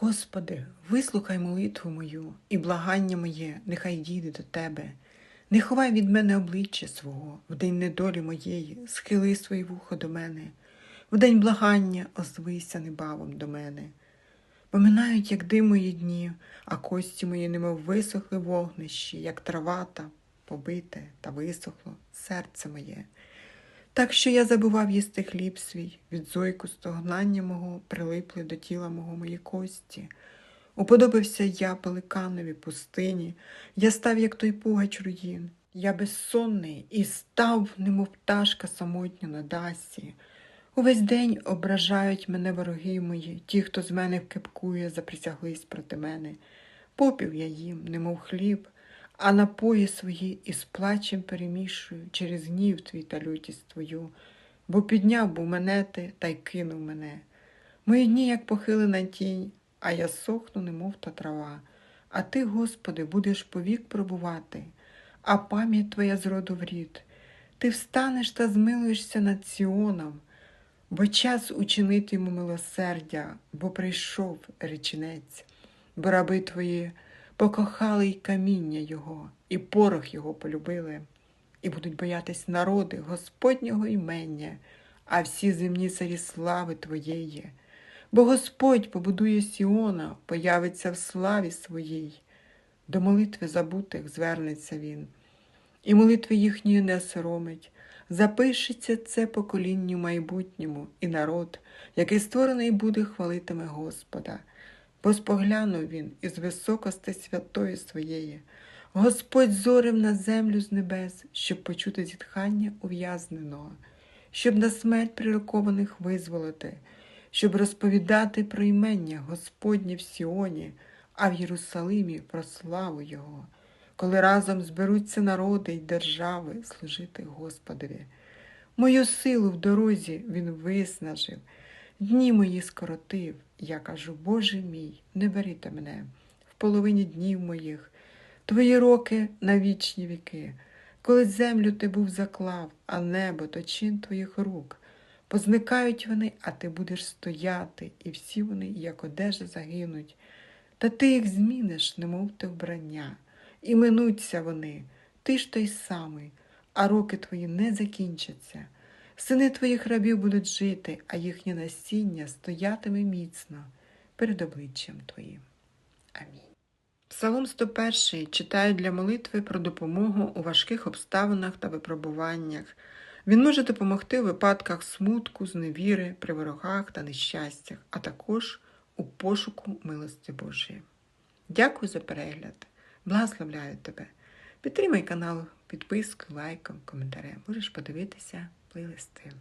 Господи, вислухай молитву мою і благання моє, нехай дійде до Тебе. Не ховай від мене обличчя свого, в день недолі моєї, схили своє вухо до мене, в день благання озвися небавом до мене. Поминають, як дим мої дні, а кості мої немов висохли вогнищі, як трава та побите та висохло серце моє. Так що я забував їсти хліб свій, від зойку стогнання мого прилипли до тіла мого мої кості. Уподобався я пеликанові пустині, я став, як той пугач руїн. Я безсонний і став, немов пташка самотня на дасі. Увесь день ображають мене вороги мої, ті, хто з мене кепкує, заприсяглись проти мене. Попів я їм, немов хліб, а напої свої із плачем перемішую через гнів твій та лютість твою, бо підняв був мене ти та й кинув мене. Мої дні, як похилена тінь, а я сохну, немов та трава. А ти, Господи, будеш повік пробувати, а пам'ять твоя з роду в рід. Ти встанеш та змилуєшся над Сіоном, бо час учинити йому милосердя, бо прийшов реченець, бо раби твої покохали й каміння його, і порох його полюбили, і будуть боятись народи Господнього імення, а всі земні царі слави Твоєї. Бо Господь побудує Сіона, появиться в славі своїй. До молитви забутих звернеться він, і молитви їхньої не соромить. Запишеться це поколінню майбутньому, і народ, який створений буде, хвалитиме Господа. Бо споглянув він із високости святої своєї, Господь зорем на землю з небес, щоб почути зітхання ув'язненого, щоб на смерть прирокованих визволити, щоб розповідати про імення Господнє в Сіоні, а в Єрусалимі про славу Його, коли разом зберуться народи й держави служити Господові. Мою силу в дорозі він виснажив, дні мої скоротив. Я кажу, Боже мій, не беріть мене в половині днів моїх, твої роки на вічні віки, коли землю ти був заклав, а небо то чин твоїх рук. Позникають вони, а ти будеш стояти, і всі вони, як одежа, загинуть. Та ти їх зміниш, немов ти вбрання, і минуться вони, ти ж той самий, а роки твої не закінчаться. Сини твоїх рабів будуть жити, а їхнє насіння стоятиме міцно перед обличчям твоїм. Амінь. Псалом 101 читають для молитви про допомогу у важких обставинах та випробуваннях. Він може допомогти у випадках смутку, зневіри, при ворогах та нещастях, а також у пошуку милості Божої. Дякую за перегляд. Благословляю тебе. Підтримай канал підпискою, лайком, коментарем. Можеш подивитися плейлисти.